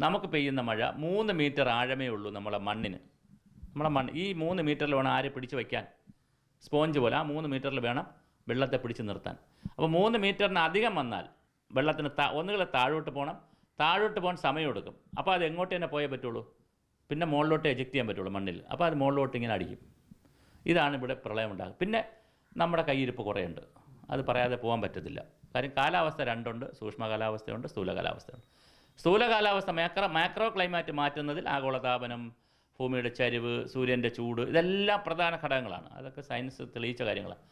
നമുക്ക് പെയ്യുന്ന മഴ മൂന്ന് മീറ്റർ ആഴമേ ഉള്ളൂ നമ്മളെ മണ്ണിന്. നമ്മളെ മണ്ണ് ഈ മൂന്ന് മീറ്ററിൽ വേണം ആരെ പിടിച്ച് വയ്ക്കാൻ? സ്പോഞ്ച് പോലെ ആ മൂന്ന് മീറ്ററിൽ വേണം വെള്ളത്തെ പിടിച്ച് നിർത്താൻ. അപ്പോൾ മൂന്ന് മീറ്ററിന് അധികം വന്നാൽ വെള്ളത്തിന് താ ഒന്നുകിൽ താഴോട്ട് പോകണം താഴോട്ട് പോകാൻ സമയം എടുക്കും. അപ്പോൾ അത് എങ്ങോട്ട് തന്നെ പോയേ പറ്റുള്ളൂ? പിന്നെ മുകളിലോട്ട് എജക്റ്റ് ചെയ്യാൻ പറ്റുള്ളൂ മണ്ണിൽ. അപ്പോൾ അത് മുകളിലോട്ട് ഇങ്ങനെ അടിക്കും. ഇതാണ് ഇവിടെ പ്രളയം ഉണ്ടാകുക പിന്നെ നമ്മുടെ കയ്യിരിപ്പ് കുറേയുണ്ട്. അത് പറയാതെ പോകാൻ പറ്റത്തില്ല. കാര്യം കാലാവസ്ഥ രണ്ടുണ്ട്. സൂക്ഷ്മ കാലാവസ്ഥയുണ്ട് സ്ഥൂല കാലാവസ്ഥയുണ്ട്. സ്ഥൂല കാലാവസ്ഥ മാക്രോ മാക്രോ ക്ലൈമാറ്റ് മാറ്റുന്നതിൽ ആഗോളതാപനം ഭൂമിയുടെ ചരിവ് സൂര്യന്റെ ചൂട് ഇതെല്ലാം പ്രധാന ഘടകങ്ങളാണ്. അതൊക്കെ സയൻസ് തെളിയിച്ച കാര്യങ്ങളാണ്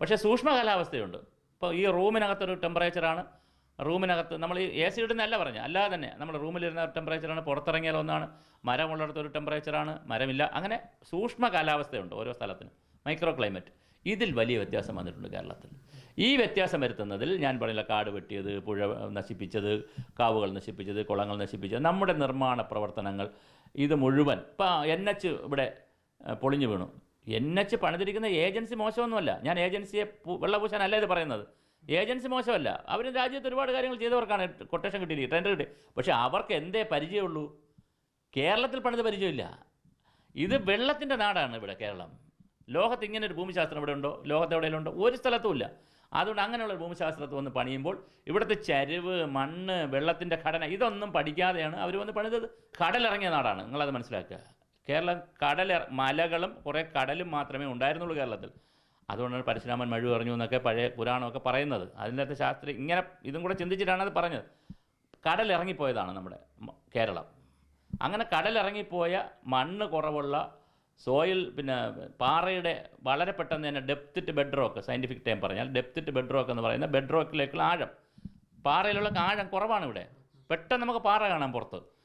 പക്ഷേ സൂക്ഷ്മ കാലാവസ്ഥയുണ്ട് ഇപ്പോൾ ഈ റൂമിനകത്തൊരു ടെമ്പറേച്ചറാണ്. റൂമിനകത്ത് നമ്മൾ ഈ എ സി ഇടുന്നതല്ല പറഞ്ഞത് അല്ലാതെ തന്നെ നമ്മൾ റൂമിലിരുന്ന ടെമ്പറേച്ചറാണ് പുറത്തിറങ്ങിയാൽ ഒന്നാണ് മരമുള്ളിടത്തൊരു ടെമ്പറേച്ചറാണ് മരമില്ല. അങ്ങനെ സൂക്ഷ്മ കാലാവസ്ഥയുണ്ട് ഓരോ സ്ഥലത്തിനും. Micro climate. ഇതിൽ വലിയ വ്യത്യാസം വന്നിട്ടുണ്ട് കേരളത്തിൽ. ഈ വ്യത്യാസം വരുത്തുന്നതിൽ ഞാൻ പറഞ്ഞില്ല കാട് വെട്ടിയത് പുഴ നശിപ്പിച്ചത് കാവുകൾ നശിപ്പിച്ചത് കുളങ്ങൾ നശിപ്പിച്ചത് നമ്മുടെ നിർമ്മാണ പ്രവർത്തനങ്ങൾ ഇത് മുഴുവൻ ഇപ്പം എൻ എച്ച് ഇവിടെ പൊളിഞ്ഞു വീണു. എൻ എച്ച് പണിതിരിക്കുന്ന ഏജൻസി മോശമൊന്നുമല്ല. ഞാൻ ഏജൻസിയെ വെള്ളപൂശാനല്ല ഇത് പറയുന്നത്. ഏജൻസി മോശമല്ല. അവർ രാജ്യത്ത് ഒരുപാട് കാര്യങ്ങൾ ചെയ്തവർക്കാണ് കൊട്ടേഷൻ കിട്ടിയിരിക്കുക ടെൻഡർ കിട്ടി. പക്ഷേ അവർക്ക് എന്തേ പരിചയമുള്ളൂ? കേരളത്തിൽ പണിത് പരിചയമില്ല. ഇത് വെള്ളത്തിന്റെ നാടാണ് ഇവിടെ കേരളം. ലോകത്ത് ഇങ്ങനെ ഒരു ഭൂമിശാസ്ത്രം ഇവിടെ ഉണ്ടോ? ലോകത്ത് എവിടെയെങ്കിലും ഉണ്ടോ ഒരു സ്ഥലത്തും ഇല്ല. അതുകൊണ്ട് അങ്ങനെയുള്ള ഒരു ഭൂമിശാസ്ത്രത്തിൽ വന്ന് പണിയുമ്പോൾ ഇവിടുത്തെ ചരിവ് മണ്ണ് വെള്ളത്തിന്റെ ഘടന ഇതൊന്നും പഠിക്കാതെയാണ് അവർ വന്ന് പണിതത്. കടലിറങ്ങിയ നാടാണ്. നിങ്ങളത് മനസ്സിലാക്കുക. കേരളം കടൽ മലകളും കുറേ കടലും മാത്രമേ ഉണ്ടായിരുന്നുള്ളൂ കേരളത്തിൽ. അതുകൊണ്ടാണ് പരശുരാമൻ മഴ പറഞ്ഞു എന്നൊക്കെ പഴയ പുരാണമൊക്കെ പറയുന്നത്. അതിനകത്ത് ശാസ്ത്രി ഇങ്ങനെ ഇതും കൂടെ ചിന്തിച്ചിട്ടാണ് അത് പറഞ്ഞത്. കടലിറങ്ങിപ്പോയതാണ് നമ്മുടെ കേരളം. അങ്ങനെ കടലിറങ്ങിപ്പോയ മണ്ണ് കുറവുള്ള സോയിൽ പിന്നെ പാറയുടെ വളരെ പെട്ടെന്ന് തന്നെ ഡെപ്തിറ്റ് ബെഡ് റോക്ക് സയന്റിഫിക് ടൈം പറഞ്ഞാൽ ഡെപ്തിറ്റ് ബെഡ് റോക്ക് എന്ന് പറയുന്ന ബെഡ് റോക്കിലേക്കുള്ള ആഴം. പാറയിലുള്ള ആഴം കുറവാണ് ഇവിടെ. പെട്ടെന്ന് നമുക്ക് പാറ കാണാം പുറത്ത്.